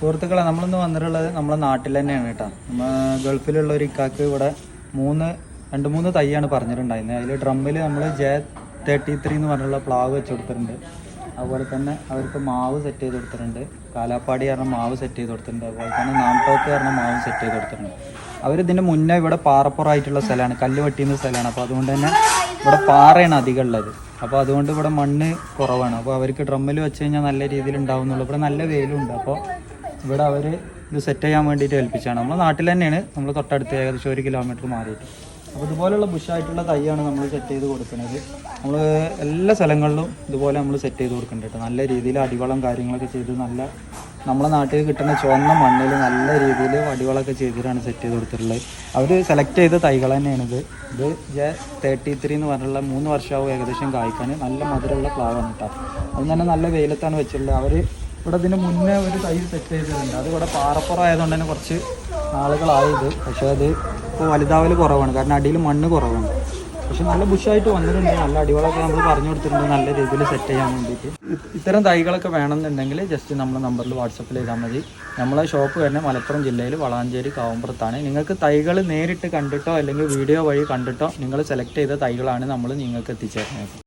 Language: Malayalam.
സുഹൃത്തുക്കളെ നമ്മളിന്ന് വന്നിട്ടുള്ളത് നമ്മുടെ നാട്ടിൽ തന്നെയാണ് കേട്ടോ. നമ്മൾ ഗൾഫിലുള്ള ഒരു ഇക്കാക്ക് ഇവിടെ മൂന്ന് രണ്ട് മൂന്ന് തൈയാണ് പറഞ്ഞിട്ടുണ്ടായിരുന്നത് അതിൽ ഡ്രമ്മിൽ നമ്മൾ ജെ തേർട്ടി ത്രീ എന്ന് പറഞ്ഞുള്ള പ്ലാവ് വെച്ച് കൊടുത്തിട്ടുണ്ട്. അതുപോലെ തന്നെ അവർക്ക് മാവ് സെറ്റ് ചെയ്ത് കൊടുത്തിട്ടുണ്ട്. കാലാപ്പാടി പറഞ്ഞ മാവ് സെറ്റ് ചെയ്ത് കൊടുത്തിട്ടുണ്ട്. അതുപോലെ തന്നെ നാംടോക്ക് പറഞ്ഞ മാവ് സെറ്റ് ചെയ്ത് കൊടുത്തിട്ടുണ്ട്. അവരിതിന്റെ മുന്നേ ഇവിടെ പാറപ്പുറമായിട്ടുള്ള സ്ഥലമാണ്. കല്ല് വെട്ടിയുന്ന സ്ഥലമാണ്. അപ്പോൾ അതുകൊണ്ട് തന്നെ ഇവിടെ പാറയാണ് അധികം ഉള്ളത്. അപ്പോൾ അതുകൊണ്ട് ഇവിടെ മണ്ണ് കുറവാണ്. അപ്പോൾ അവർക്ക് ഡ്രമ്മിൽ വെച്ച് കഴിഞ്ഞാൽ നല്ല രീതിയിൽ ഉണ്ടാവുന്നുള്ളൂ. ഇവിടെ നല്ല വെയിലുണ്ട് അപ്പോൾ ഇവിടെ അവർ ഇത് സെറ്റ് ചെയ്യാൻ വേണ്ടിയിട്ട് ഏൽപ്പിച്ചാണ് നമ്മൾ നാട്ടിൽ തന്നെയാണ്. നമ്മൾ തൊട്ടടുത്ത് ഏകദേശം ഒരു കിലോമീറ്റർ മാറിയിട്ട്. അപ്പോൾ ഇതുപോലെയുള്ള ബുഷായിട്ടുള്ള തൈയാണ് നമ്മൾ സെറ്റ് ചെയ്ത് കൊടുക്കുന്നത്. നമ്മൾ എല്ലാ സ്ഥലങ്ങളിലും ഇതുപോലെ നമ്മൾ സെറ്റ് ചെയ്ത് കൊടുക്കുന്നുണ്ട് നല്ല രീതിയിൽ അടിവളം കാര്യങ്ങളൊക്കെ ചെയ്ത് നല്ല നമ്മളെ നാട്ടിൽ കിട്ടുന്ന ചുവന്ന മണ്ണിൽ നല്ല രീതിയിൽ അടിവളമൊക്കെ ചെയ്തിട്ടാണ് സെറ്റ് ചെയ്ത് കൊടുത്തിട്ടുള്ളത്. അവർ സെലക്ട് ചെയ്ത തൈകൾ തന്നെയാണിത്. ഇത് ജെ തേർട്ടി ത്രീ എന്ന് പറഞ്ഞുള്ള മൂന്ന് വർഷമാവും ഏകദേശം കായ്ക്കാൻ. നല്ല മധുരമുള്ള പ്ലാവാണ് കേട്ടോ. അത് തന്നെ നല്ല വെയിലത്താണ് വെച്ചിട്ടുള്ളത്. അവർ ഇവിടെ ഇതിന് മുന്നേ ഒരു തൈ സെറ്റ് ചെയ്തിട്ടുണ്ട്. അത് ഇവിടെ പാറപ്പുറം ആയതുകൊണ്ട് തന്നെ കുറച്ച് ആളുകളായത് പക്ഷേ അത് ഇപ്പോൾ വലുതാവൽ കുറവാണ്. കാരണം അടിയിൽ മണ്ണ് കുറവാണ്. പക്ഷെ നല്ല ബുഷായിട്ട് വന്നിട്ടുണ്ട്. നല്ല അടികളൊക്കെ നമ്മൾ പറഞ്ഞു കൊടുത്തിട്ടുണ്ട്. നല്ല രീതിയിൽ സെറ്റ് ചെയ്യാൻ വേണ്ടിയിട്ട്. ഇത്തരം തൈകളൊക്കെ വേണമെന്നുണ്ടെങ്കിൽ ജസ്റ്റ് നമ്മുടെ നമ്പറിൽ വാട്സപ്പിൽ ചെയ്താൽ മതി. നമ്മളെ ഷോപ്പ് തന്നെ മലപ്പുറം ജില്ലയിൽ വളാഞ്ചേരി കാവുമ്പുറത്താണ് നിങ്ങൾക്ക് തൈകൾ നേരിട്ട് കണ്ടിട്ടോ അല്ലെങ്കിൽ വീഡിയോ വഴി കണ്ടിട്ടോ നിങ്ങൾ സെലക്ട് ചെയ്ത തൈകളാണ് നമ്മൾ നിങ്ങൾക്ക് എത്തിച്ചേരുന്നത്